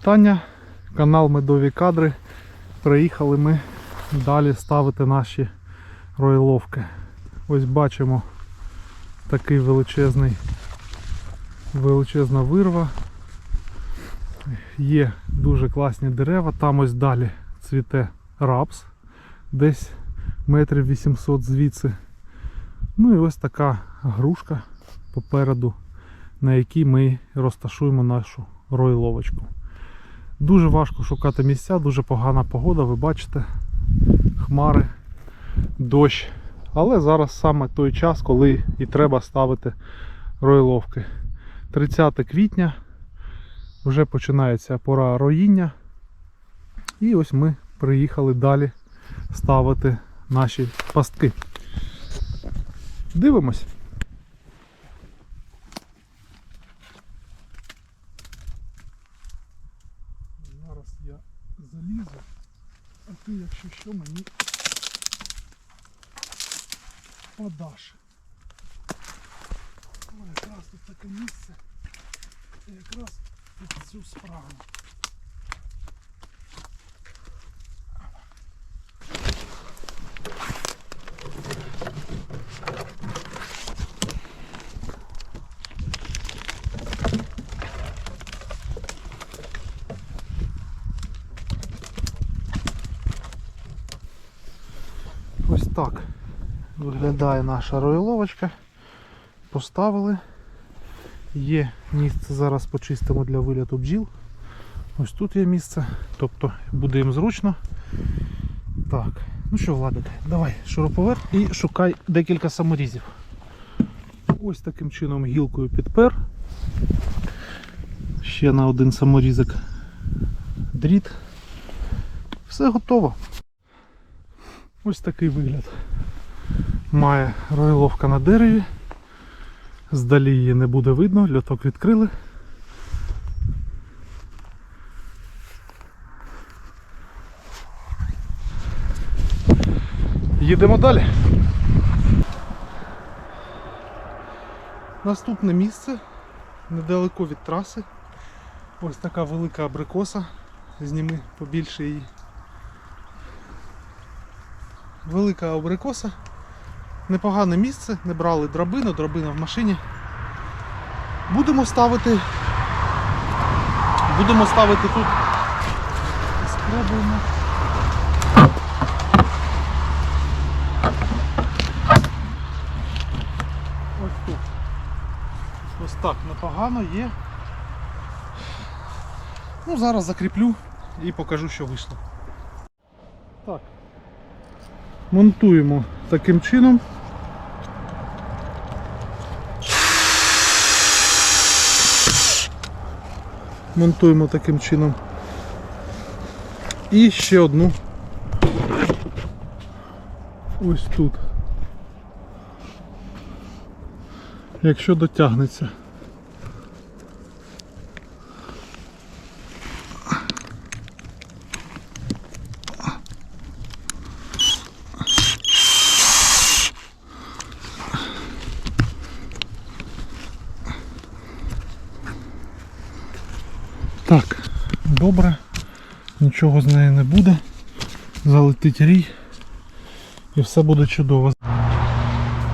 Вітання, канал Медові Кадри. Приїхали ми далі ставити наші ройловки. Ось бачимо такий величезний, величезна вирва. Є дуже класні дерева. Там ось далі цвіте рапс, десь метрів 800 звідси. Ну і ось така грушка попереду, на якій ми розташуємо нашу ройловочку. Дуже важко шукати місця, дуже погана погода, ви бачите, хмари, дощ. Але зараз саме той час, коли і треба ставити ройловки. 30 квітня, вже починається пора роїння. І ось ми приїхали далі ставити наші пастки. Дивимось. Зараз я залізу, а ти, якщо що, мені подаш. О, якраз тут таке місце. Якраз під цю справу. Ось так виглядає наша ройловочка. Поставили. Є місце, зараз почистимо для виліту бджіл. Ось тут є місце, тобто буде їм зручно. Так, ну що, Владик, давай шуруповерт і шукай декілька саморізів. Ось таким чином гілкою підпер. Ще на один саморізик дріт. Все готово. Ось такий вигляд має ройловка на дереві. Здалі її не буде видно, льоток відкрили. Їдемо далі. Наступне місце недалеко від траси. Ось така велика абрикоса. Зніми побільше її. Велика абрикоса. Непогане місце, не брали драбину, драбина в машині. Будемо ставити. Будемо ставити тут. Спробуємо. Ось тут. Ось так непогано є. Ну, зараз закріплю і покажу, що вийшло. Так. Монтуємо таким чином. Монтуємо таким чином. І ще одну ось тут. Якщо дотягнеться. Так, добре, нічого з неї не буде. Залетить рій і все буде чудово.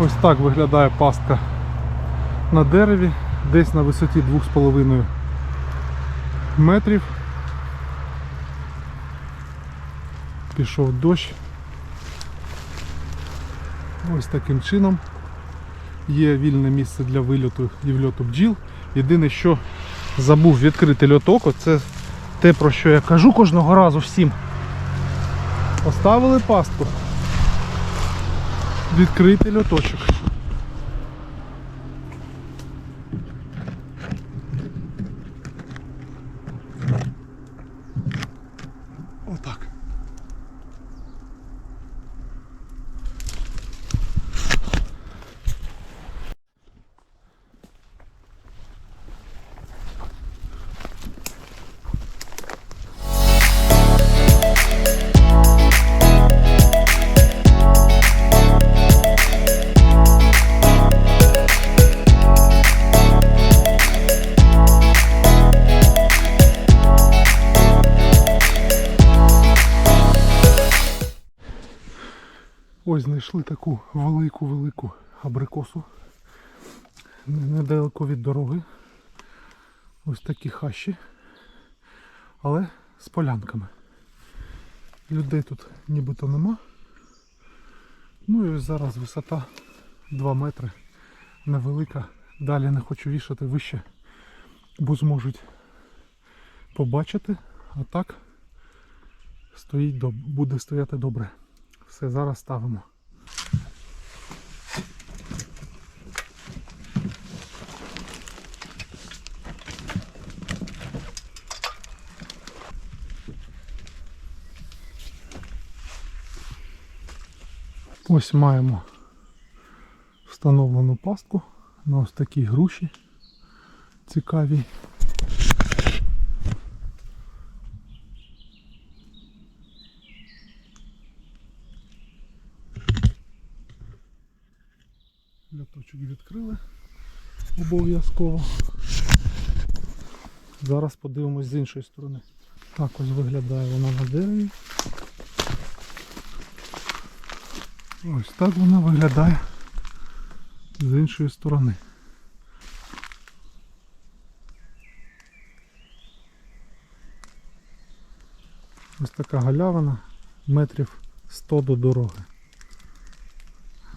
Ось так виглядає пастка на дереві, десь на висоті 2,5 метрів. Пішов дощ. Ось таким чином. Є вільне місце для вильоту і вльоту бджіл. Єдине, що забув відкрити льоток, це те, про що я кажу кожного разу всім. Поставили пастку. Відкрити льоточок. Знайшли таку велику-велику абрикосу. Недалеко від дороги. Ось такі хащі. Але з полянками. Людей тут нібито нема. Ну і ось зараз висота 2 метри. Невелика. Далі не хочу вішати вище, бо зможуть побачити. А так стоїть буде стояти добре. Все, зараз ставимо. Ось маємо встановлену пастку на ось такій груші цікавій. Ляточок відкрили обов'язково. Зараз подивимось з іншої сторони. Так ось виглядає вона на дереві. Ось так вона виглядає з іншої сторони. Ось така галявина метрів 100 до дороги.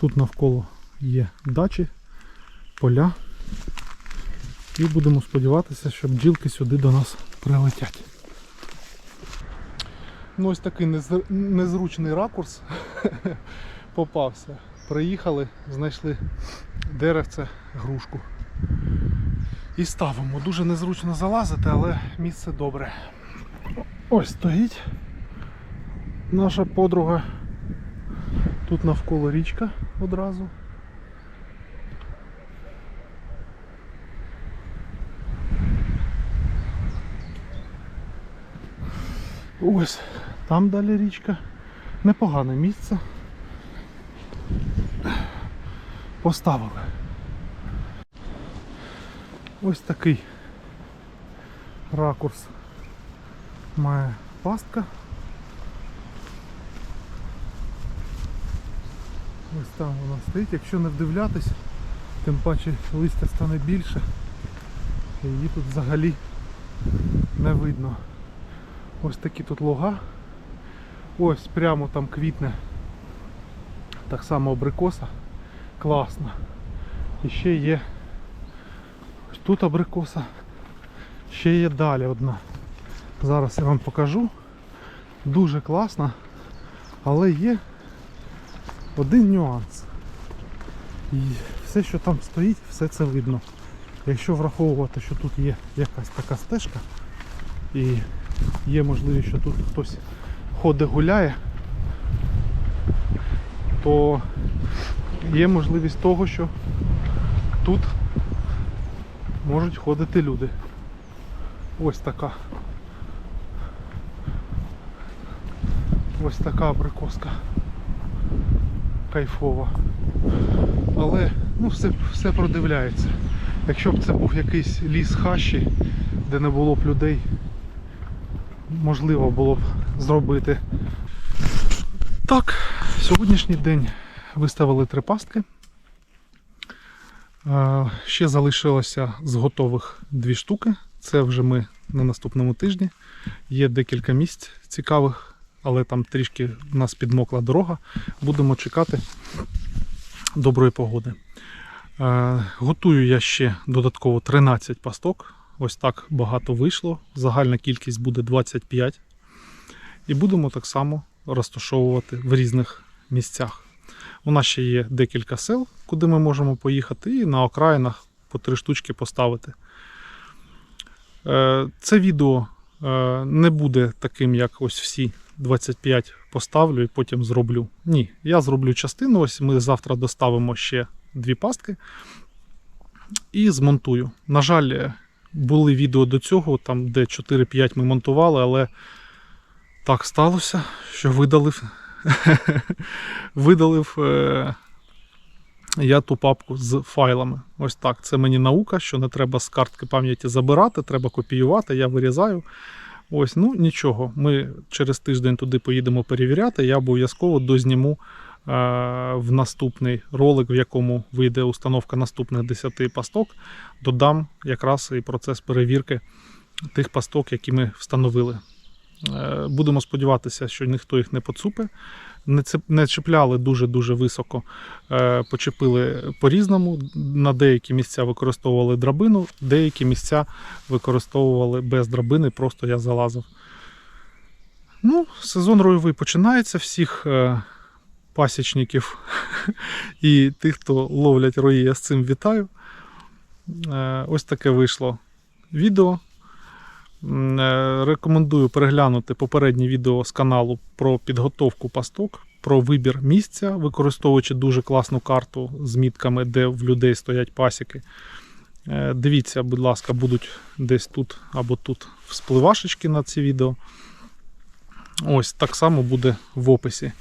Тут навколо є дачі, поля. І будемо сподіватися, що бджілки сюди до нас прилетять. Ну ось такий незр- незручний ракурс попався. Приїхали, знайшли деревце, грушку. І ставимо. Дуже незручно залазити, але місце добре. Ось стоїть наша подруга. Тут навколо річка одразу. Ось там далі річка. Непогане місце. Поставили. Ось такий ракурс має пастка. Ось там вона стоїть. Якщо не вдивлятись, тим паче листя стане більше. Її тут взагалі не видно. Ось такі тут луга. Ось прямо там квітне. Так само абрикоса. Класно. І ще є тут абрикоса. Ще є далі одна. Зараз я вам покажу. Дуже класно. Але є один нюанс. І все, що там стоїть, все це видно. Якщо враховувати, що тут є якась така стежка і є можливість, що тут хтось ходить гуляє, то є можливість того, що тут можуть ходити люди. Ось така. Ось така абрикоска. Кайфова. Але ну, все, все продивляється. Якщо б це був якийсь ліс хащі, де не було б людей, можливо було б зробити. Так, сьогоднішній день виставили три пастки. Е, Ще залишилося з готових дві штуки. Це вже ми на наступному тижні. Є декілька місць цікавих, але там трішки в нас підмокла дорога. Будемо чекати доброї погоди. Е, Готую я ще додатково 13 пасток. Ось так багато вийшло. Загальна кількість буде 25. І будемо так само розташовувати в різних місцях. У нас ще є декілька сел, куди ми можемо поїхати, і на окраїнах по три штучки поставити. Е, Це відео е, не буде таким, як ось всі 25 поставлю і потім зроблю. Ні, я зроблю частину. Ось ми завтра доставимо ще дві пастки і змонтую. На жаль, е, були відео до цього, там де 4-5 ми монтували, але так сталося, що видалив, видалив е, я ту папку з файлами. Ось так. Це мені наука, що не треба з картки пам'яті забирати, треба копіювати, я вирізаю. Ось, ну нічого. Ми через тиждень туди поїдемо перевіряти. Я обов'язково дозніму в наступний ролик, в якому вийде установка наступних 10 пасток, додам якраз і процес перевірки тих пасток, які ми встановили. Е, Будемо сподіватися, що ніхто їх не поцупе. Не, чіпляли дуже-дуже високо, е, почепили по-різному. На деякі місця використовували драбину, деякі місця використовували без драбини, просто я залазив. Ну, сезон ройовий починається. Всіх е, пасічників і тих, хто ловлять рої, я з цим вітаю. Ось таке вийшло відео. Е, Рекомендую переглянути попереднє відео з каналу про підготовку пасток, про вибір місця, використовуючи дуже класну карту з мітками, де в людей стоять пасіки. Е, Дивіться, будь ласка, будуть десь тут або тут вспливашечки на ці відео. Ось так само буде в описі.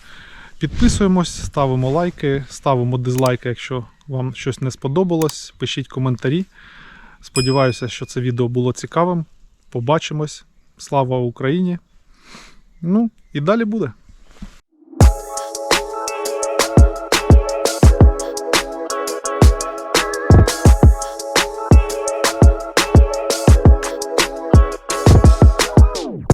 Підписуємось, ставимо лайки, ставимо дизлайки, якщо вам щось не сподобалось. Пишіть коментарі. Сподіваюся, що це відео було цікавим. Побачимось. Слава Україні! Ну і далі буде.